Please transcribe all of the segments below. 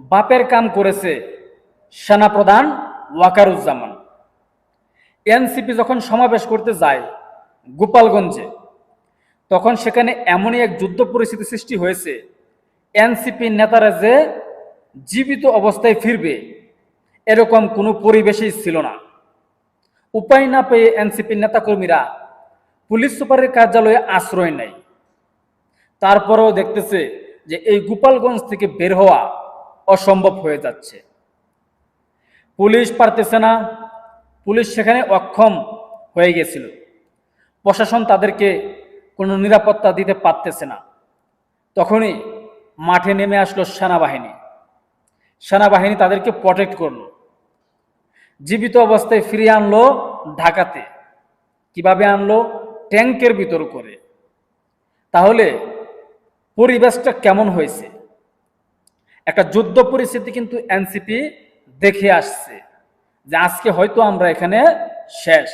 বাপের কাম করেছে সেনাপ্রধান ওয়াকারুজ্জামান। এনসিপি যখন সমাবেশ করতে যায় গোপালগঞ্জে, তখন সেখানে এমনই এক যুদ্ধ পরিস্থিতি সৃষ্টি হয়েছে, এনসিপি নেতারা যে জীবিত অবস্থায় ফিরবে, এরকম কোনো পরিবেশই ছিল না। উপায় না পেয়ে এনসিপি নেতাকর্মীরা পুলিশ সুপারের কার্যালয়ে আশ্রয় নেয়। তারপরেও দেখতেছে যে এই গোপালগঞ্জ থেকে বের হওয়া অসম্ভব হয়ে যাচ্ছে। পুলিশ পারতেছে না। পুলিশ সেখানে অক্ষম হয়ে গেছিল। প্রশাসন তাদেরকে কোনো নিরাপত্তা দিতে পারতেছে না। তখনই মাঠে নেমে আসলো সেনাবাহিনী। সেনাবাহিনী তাদেরকে প্রটেক্ট করল। জীবিত অবস্থায় ফিরিয়ে আনলো ঢাকাতে। কীভাবে আনলো? ট্যাঙ্কের ভিতর করে। তাহলে পরিবেশটা কেমন হয়েছে? একটা যুদ্ধ পরিস্থিতি কিন্তু এনসিপি দেখে আসছে যে আজকে হয়তো আমরা এখানে শেষ।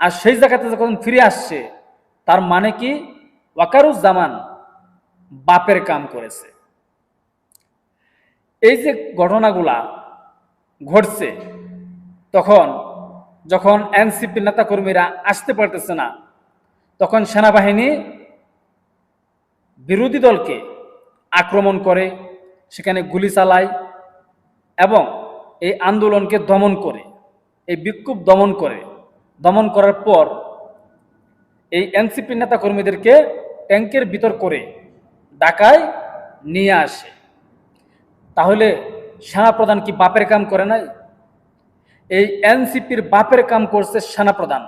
আর সেই জায়গাতে যখন ফিরে আসছে, তার মানে কি? ওয়াকারুজ্জামান বাপের কাম করেছে। এই যে ঘটনাগুলা ঘটছে, তখন যখন এনসিপি নেতাকর্মীরা আসতে পারতেছে না, তখন সেনাবাহিনী বিরোধী দলকে আক্রমণ করে সেখানে গুলি চালায় এবং এই আন্দোলনকে দমন করে, এই বিক্ষোভ দমন করে। দমন করার পর এই এনসিপি নেতা কর্মীদেরকে ট্যাঙ্কের ভিতর করে ঢাকায় নিয়ে আসে। তাহলে সেনাপ্রধান কি বাপের কাম করে নাই? এই এনসিপির বাপের কাম করছে সেনাপ্রধান।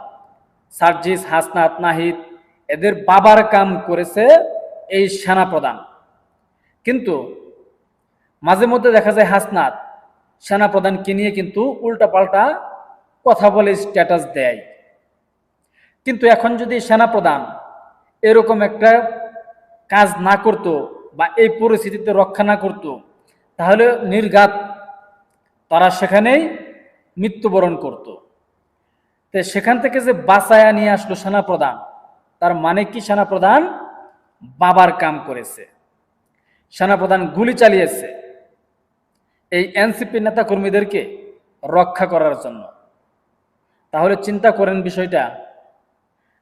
সার্জিস, হাসনাত, নাহিদ, এদের বাবার কাম করেছে এই সেনাপ্রধান। কিন্তু মাঝে মধ্যে দেখা যায় হাসনাত সেনাপ্রধানকে নিয়ে কিন্তু উল্টাপাল্টা কথা বলে স্ট্যাটাস দেয়। কিন্তু এখন যদি সেনাপ্রধান এরকম একটা কাজ না করত বা এই পরিস্থিতিতে রক্ষা না করত, তাহলে নির্ঘাত তারা সেখানেই মৃত্যুবরণ করত। তো সেখান থেকে যে বাঁচায়া নিয়ে আসলো সেনাপ্রধান, তার মানে কি সেনাপ্রধান বাবার কাম করেছে। সেনাপ্রধান গুলি চালিয়েছে। এই এনসিপি নেতা কর্মীদেরকে রক্ষা করার জন্য। তাহলে চিন্তা করেন বিষয়টা,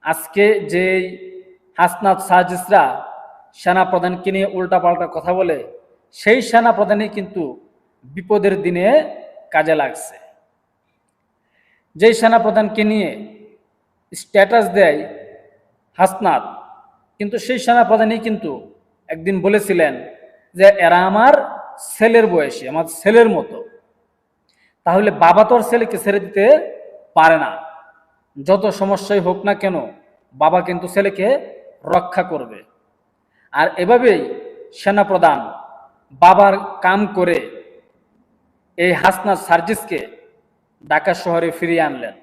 আজকে যে হাসনাত সাহাজিসরা সেনাপ্রধানকে নিয়ে উল্টাপাল্টা কথা বলে, সেই সেনাপ্রধানই কিন্তু বিপদের দিনে কাজে লাগছে। যেই সেনাপ্রধানকে নিয়ে স্ট্যাটাস দেয় হাসনাত, কিন্তু সেই সেনাপ্রধানই কিন্তু একদিন বলেছিলেন যে, এরা আমার ছেলের বয়সী, আমার ছেলের মতো। তাহলে বাবা তোর ছেলেকে ছেড়ে দিতে পারে না। যত সমস্যাই হোক না কেন, বাবা কিন্তু ছেলেকে রক্ষা করবে। আর এভাবেই সেনাপ্রধান বাবার কাম করে এই হাসনাত সার্জিসকে ঢাকা শহরে ফিরিয়ে আনলেন।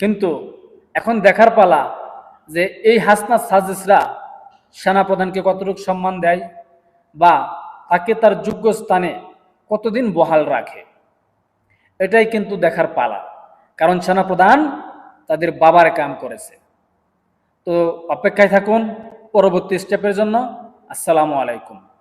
কিন্তু এখন দেখার পালা যে এই হাসনাত সার্জিসরা সেনাপ্রধানকে কতটুকু সম্মান দেয় বা তাকে তার যোগ্য স্থানে কতদিন বহাল রাখে? এটাই কিন্তু দেখার পালা। কারণ সেনা প্রধান তাদের বাবার কাম করেছে। তো অপেক্ষায় থাকুন পরবর্তী স্টেপের জন্য। আসসালামু আলাইকুম।